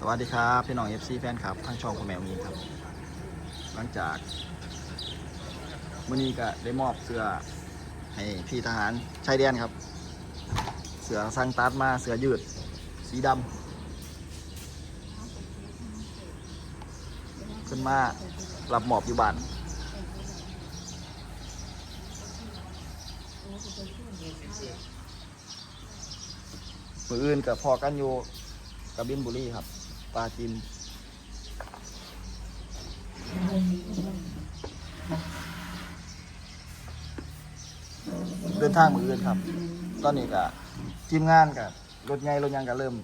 สวัสดีครับพี่น้อง FC แฟนครับทางช่องคุณแมวมีครับ หลังจากมื่อนี้ก็ได้มอบเสื้อให้พี่ทหารชายแดนครับ เสือสั่งตัดมาเสือยืด สีดำขึ้นมารับหมอบอยู่บ้านมืออื่นกับพอกันอยู่กับบินบุรีครับ ลาจินเดินทางมืออื่นครับ ตอนนี้ก็ทีมงานกับรถใหญ่รถยังก็เริ่ม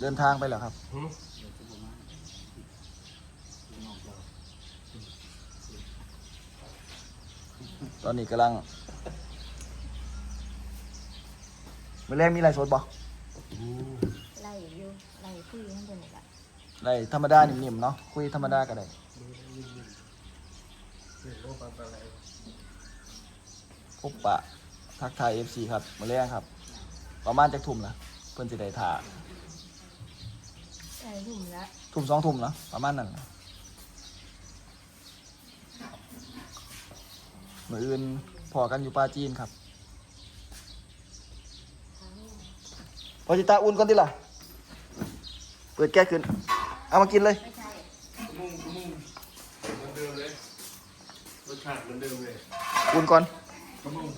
เดินทางไปแล้วครับตอนนี้กำลังมือแรกมีอะไรสดบ่ ไล่อยู่ไล่คุยข้างบนนี่แหละ อะ ไรธรรมดานิ่มๆเนาะคุยธรรมดาก็ได้พบปะทักทาย FC ครับมือแรกครับ ประมาณจักทุ่มนะเพิ่นสิได้ถ่าไล่ถุ่มละทุ่มสองทุ่มเนาะประมาณนั้นนะมืออื่นพอกันอยู่ปลาจีนครับ พอจิตาอุ่นก่อนดิล่ะ เปิดแก้ขึ้น เอามากินเลย ไม่ใช่มุ่งมุ่งเหมือนเดิมเลยรสชาติเหมือนเดิมเลยอุ่นก่อนมะม่วง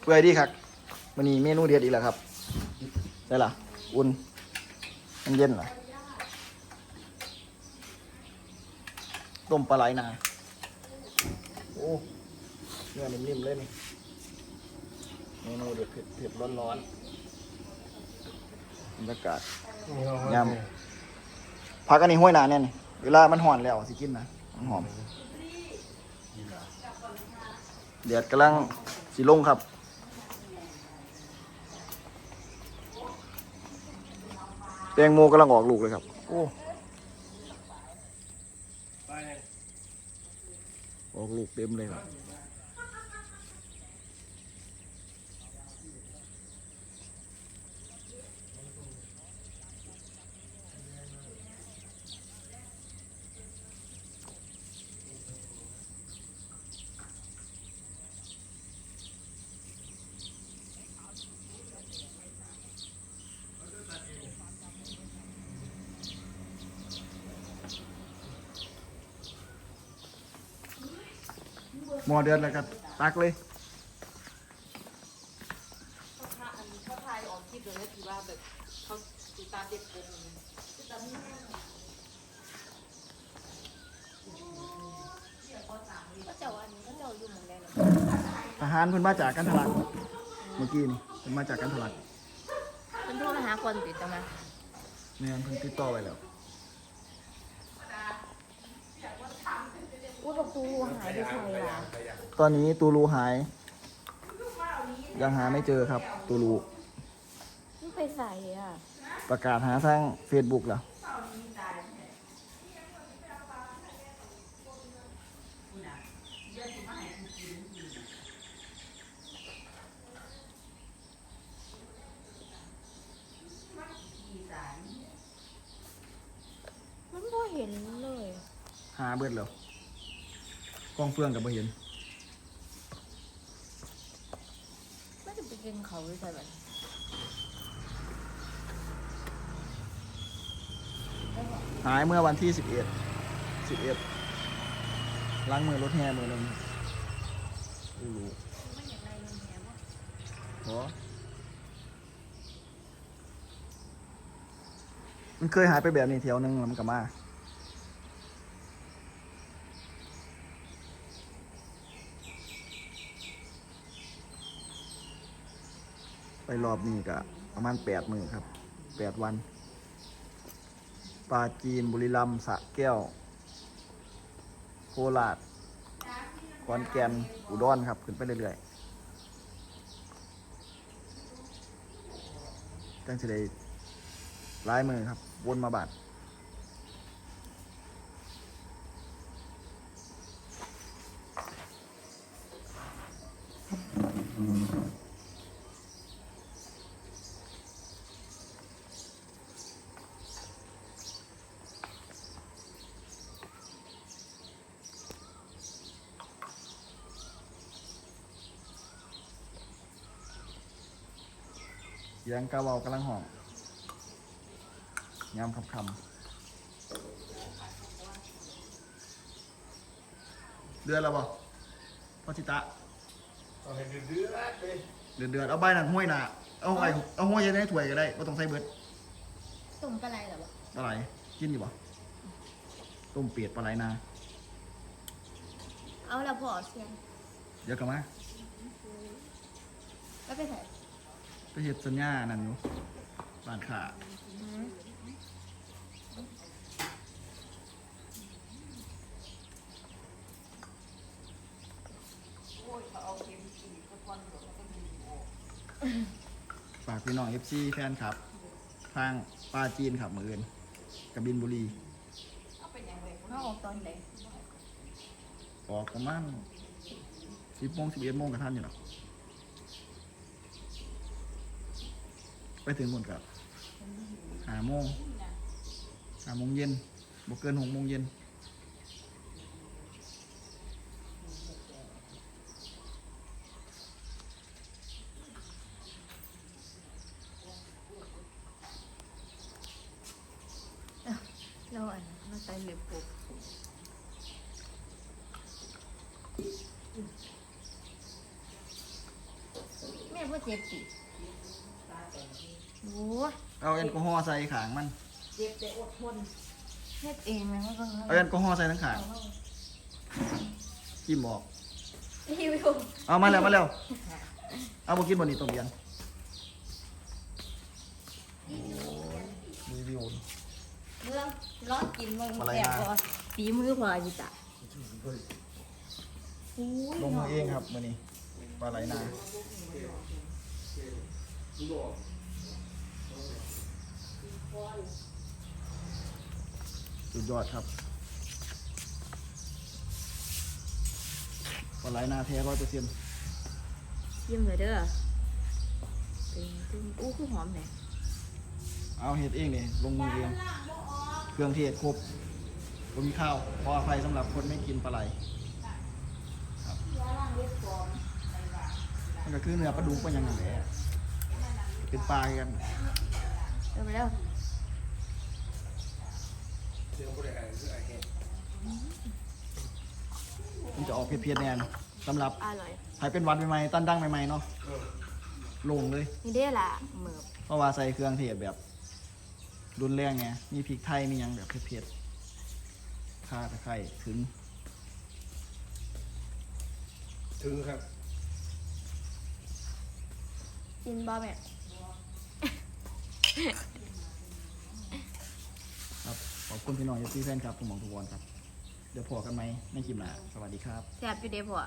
เพื่อให้ดีครับมันนี้เมนูเด็ดอีกแล้วครับได้ล่ะ อุ่นมันเย็นเหรอต้มปลาไหลนาโอ้เนื้อนิ่มๆเลยนี่เมนูเด็ดเผ็ดเผ็ดร้อนร้อนๆบรรยากาศ ยพักอันนี้ห้วยหนาเนี่ยเวลามันห่อนแล้วสิกินนะมันหอมเดือดกำลังสีลงครับแตงโมกำลังออกลูกเลยครับ โอ้ออกลูกเต็มเลยครับ หมอเดือดแล้วก็ตักเลยเขาถ่ายอันนี้เขาถ่ายออกคลิปเลยนะที่ว่าแบบเขาติดตามเด็กผมก็เจ้าอันนี้ก็เจ้าอยู่เหมือนกันทหารเพิ่นมาจากกันทะลักเมื่อกี้นี่เพิ่นมาจากกันทะลักเป็นโทรมาหาคนติดจังมาแม่นเพิ่นติดต่อไว้แล้ว อุ้ย บอกตูหายไปใส่ละตอนนี้ตูรูหาย ยังหาไม่เจอครับ ตูรูมันไปใส่อะ ประกาศหาทาง Facebook แล้วมันก็เห็นเลย หาเบิดแล้ว กล้องเฟืองกับบ่เห็นไม่จะไปกินเขาหรือใส่แบบหายเมื่อวันที่11 11ล้างมือรถแห่มือหนึงตูรูโหมันเคยหายไปแบบนี้เที่ยวหนึงแล้วมันก็มา ไปรอบนี้ก็ประมาณแปดมือครับแปดวันปลาจีนบุรีรัมย์สะแก้ว โคราชขอนแก่นอุดรครับ ขึ้นไปเรื่อยๆจังสิได้หลายมือครับ วนมาบาด เสียงกะเวากำลังห้องยามคำคำเดือนแล้วบ่พ่อชิตะเอาให้เดือดเดือดเลยเดือนเดือนเอาใบหนังห้วยหนาเอาไอ้เอาห้วยยังได้ถ้วยก็ได้ไม่ต้องใส่เบิดตุ่มปลาไหลเหรอวะปลาไหลกินอยู่บ่ต้มเปียดปลาไหลนา เอาละพอเสียงเดี๋ยวกลับมาแล้วไปใส่ ไปเฮ็ดสัญญานั่นอยู่บ้านขาอืมฝากพี่น้อง FC แฟนครับ ทางปลาจีนครับมืออื่นกบินบุรีเอาออกตอนไหนออกประมาณสิบโมงสิบเอ็ดโมงกับท่านอยู่หรอ ไปถึงหมดกับหาโมงหาโมงเย็นบกเกินหกโมงเย็นเราอันนั้นเราใส่เล็บปุ๊บแม่พ่อเจ็บสิ โอ้ยเอาแอลกอฮอล์ใส่ขางมันเฮ็ดเองนะมันก็เอาแอลกอฮอล์ใส่ทั้งขางจิ้มออกรีวิวเอามาแล้วมาแล้วเอาบกินบนนี้ต้มเย็นรีวิว เรื่องร้อนกินมึงอะไรแซ่บนะกว่าฝีมือพอจิตะโอ้ยลงมือเองครับมือนี้ปลาไหลนา สุดยอดครับปลาไหลนาแท้ร้อยเปอร์เซ็นต์ยิ้มเลยเด้อตึงตึงอู้คือหอมแหน่เอาเห็ดเองเลยลงมือเอง เครื่องเทศครบบ่มีข้าวขออภัยสำหรับคนไม่กินปลาไหลครับมันก็คือเนื้อปลาดุกเป็นอยังไงแหละเป็นปลากันเร็วไปเร็ว เดี๋ยวบ่ได้อ่านคือไอ้แห้ง มันจะออกเพียๆแน่นสำหรับอร่อยใครเป็นหวัดใหม่ๆตั้นดังใหม่ๆเนาะเออลงเลย นี่เด้อล่ะเหมือบเพราะว่าใส่เครื่องเทศแบบ รุนแรงไงมีพริกไทยมีหยังแบบเผ็ดๆข่าตะไคร้ถึงถึงครับกินบ่แม่ครับข อบคุณพี่น้องยูที่แฟนครับทุกหมองทุกวันครับ เดี๋ยวพอกันไหมในคลิปหน้าสวัสดีครับ แซ่บอยู่เด้อพ่อ